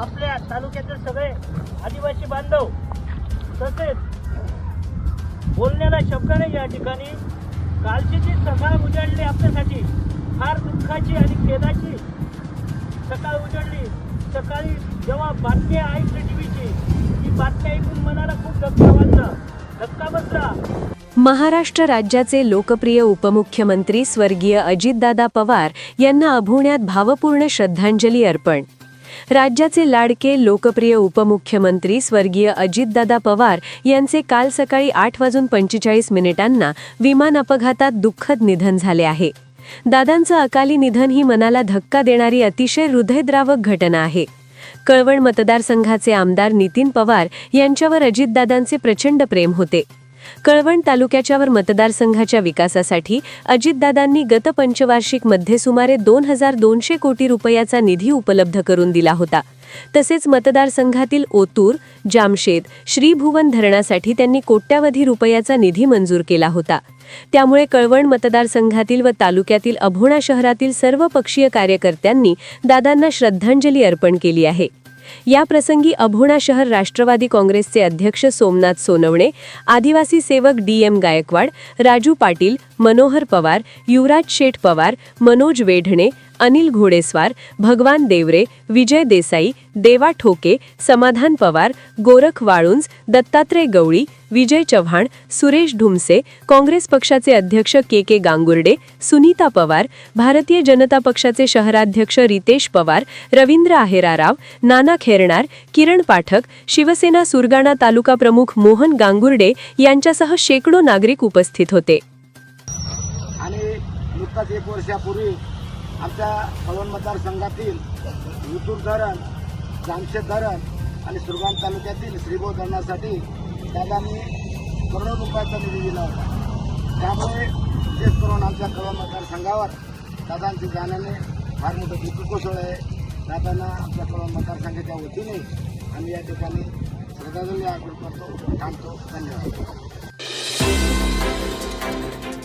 आपल्या तालुक्यातील सगळे आदिवासी बांधव तसेच बोलण्याला शब्द नाही या ठिकाणी. कालची जी सकाळ उजाडली आपल्यासाठी फार दुःखाची आणि खेदाची सकाळ उजाडली सकाळी जेव्हा बातम्या ऐकली टीव्हीची ती बातम्या ऐकून मनाला खूप धक्का बसला. धक्का बसला. महाराष्ट्र राज्याचे लोकप्रिय उपमुख्यमंत्री स्वर्गीय अजितदादा पवार यांना अभुण्यात भावपूर्ण श्रद्धांजली अर्पण. राज्याचे लाडके लोकप्रिय उपमुख्यमंत्री स्वर्गीय अजितदादा पवार यांचे काल सकाळी आठ वाजून पंचेचाळीस मिनिटांना विमान अपघातात दुःखद निधन झाले आहे. दादांचं अकाली निधन ही मनाला धक्का देणारी अतिशय हृदयद्रावक घटना आहे. कळवण मतदारसंघाचे आमदार नितीन पवार यांच्यावर अजितदादांचे प्रचंड प्रेम होते. कळवण तालुक्याच्यावर मतदारसंघाच्या विकासासाठी अजितदादांनी गत पंचवार्षिकमध्ये सुमारे दोन हजार दोनशे कोटी रुपयाचा निधी उपलब्ध करून दिला होता. तसेच मतदारसंघातील ओतूर जामशेद श्रीभुवन धरणासाठी त्यांनी कोट्यावधी रुपयाचा निधी मंजूर केला होता. त्यामुळे कळवण मतदारसंघातील व तालुक्यातील अभोणा शहरातील सर्व पक्षीय कार्यकर्त्यांनी दादांना श्रद्धांजली अर्पण केली आहे. या प्रसंगी अभोणा शहर राष्ट्रवादी काँग्रेसचे अध्यक्ष सोमनाथ सोनवणे आदिवासी सेवक डी एम गायकवाड राजू पाटील मनोहर पवार युवराज शेठ पवार मनोज वेढणे अनिल घोडेस्वार भगवान देवरे विजय देसाई देवा ठोके समाधान पवार गोरख वाळुंज दत्तात्रय गवळी विजय चव्हाण सुरेश ढुमसे काँग्रेस पक्षाचे अध्यक्ष के के गांगुर्डे सुनीता पवार भारतीय जनता पक्षाचे शहराध्यक्ष रितेश पवार रवींद्र आहेराराव नाना खेरणार किरण पाठक शिवसेना सुरगाणा तालुका प्रमुख मोहन गांगुर्डे यांच्यासह शेकडो नागरिक उपस्थित होते. आणि नुकताच एक वर्षापूर्वी आमच्या कळवण मतदारसंघातील वितूर धरण जामशेद धरण आणि सुरगाम तालुक्यातील श्रीभोग धरणासाठी दादांनी करोडो रुपयाचा निधी दिला होता. त्यामुळे विशेष करून आमच्या कळवण मतदारसंघावर दादांचे जाण्याने फार मोठं दुःख कोसळ आहे. दादांना आमच्या कळवण मतदारसंघाच्या वतीने आम्ही या ठिकाणी श्रद्धांजली अर्पण करतो थांबतो. धन्यवाद.